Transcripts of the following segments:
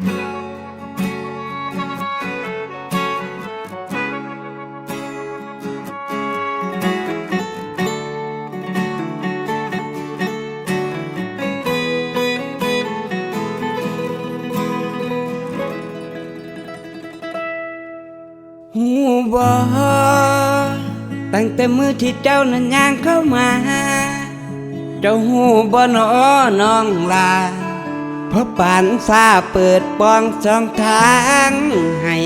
หูบอตั้งแต่มือที่เจ้านั้นย่างเข้ามา เจ้าหูบ่นอน้องลา เพราะปานฟ้าเปิดปองสองทางให้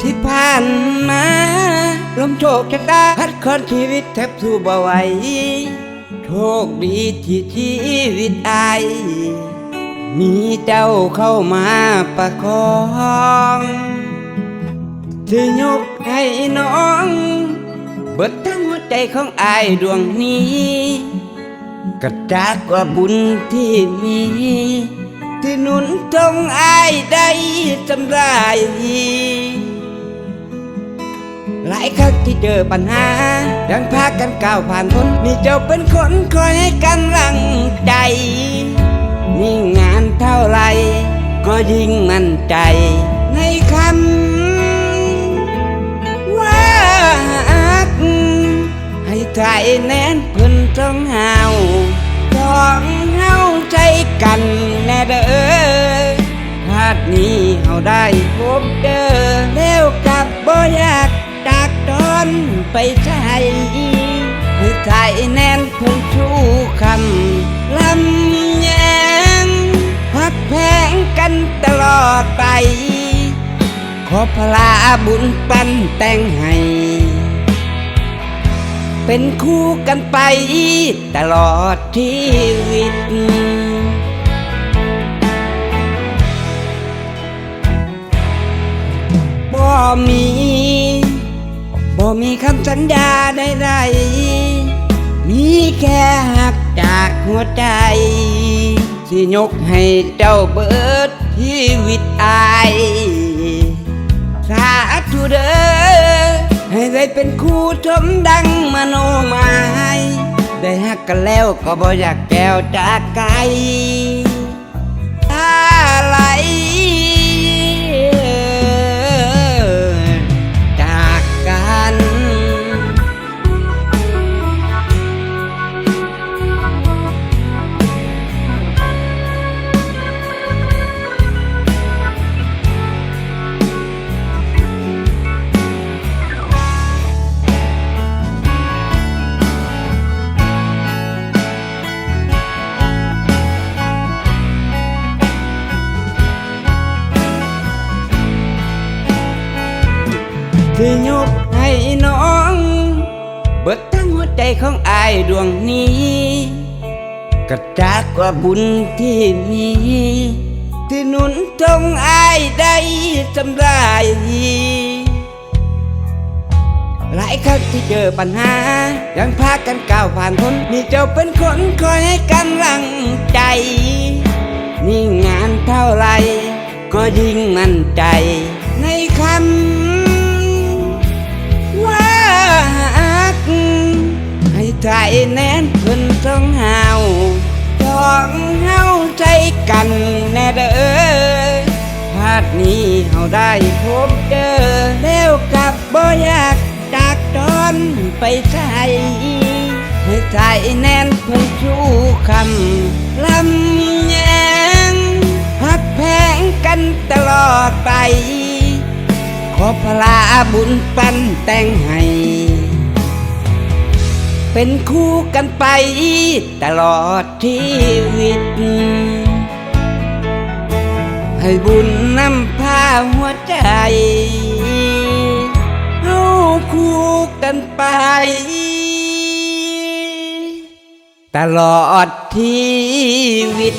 ที่ผ่านมาลมโชคชะตาพัดคอนชีวิตแทบสู้บ่ไหวโชคดีที่ชีวิตอายมีเจ้าเข้ามาประคองที่ยกให้น้อง เบิดทั้งหัวใจของอายดวงนี้ กระจากว่าบุญที่มี ที่หนุนตรงอายได้จำได้หลายครั้งที่เจอปัญหา ดังพากันก้าวผ่านพ้นมีเจ้าเป็นคนคอยให้กันลังใจมีงานเท่าไร ก็ยิ่งมั่นใจ ในคำว่าฮักให้ไทยแน่นเพิ่นต้องเฮา กันแน่เด้อชาตินี้เฮาได้พบเจอแล้วกับบ่อยากจากตอนไปใช้ให้ไทยแน่นเพิ่นชูคำลำแยงพักแพงกันตลอดไป ขอพลาบุญปันแต่งให้เป็นคู่กันไปตลอดชีวิต มีบ่มีคำสัญญาใดๆมีแค่หักจากหัวใจที่ยกให้เจ้าเบิดชีวิตอายสาธุเด้อให้ได้เป็นคู่ชมดังมโนหมายได้หักกันแล้วก็บ่อยากแก้วจากไกลอะไรจ ที่ยกให้น้อง เบิดทั้งหัวใจของอายดวงนี้กระจากกว่าบุญที่มี ที่หนุนตรงอายได้จำได้หลายครั้งที่เจอปัญหา ยังพากันก้าวผ่านพ้นมีเจ้าเป็นคนคอยให้กันลังใจ นี่งานเท่าไร ก็ยิ่งมั่นใจ องเฮาใจกันแน่เด้อชาตินี้เฮาได้พบเจอแล้วกับบ่อยากจากตอนไปใช้ให้ไทยแน่นเพิ่นชูคำลำแยงพักแพงกันตลอดไป ขอพลาบุญปันแต่งให้ เป็นคู่กันไปตลอดชีวิต ให้บุญนำพาหัวใจเอาคู่กันไป ตลอดชีวิต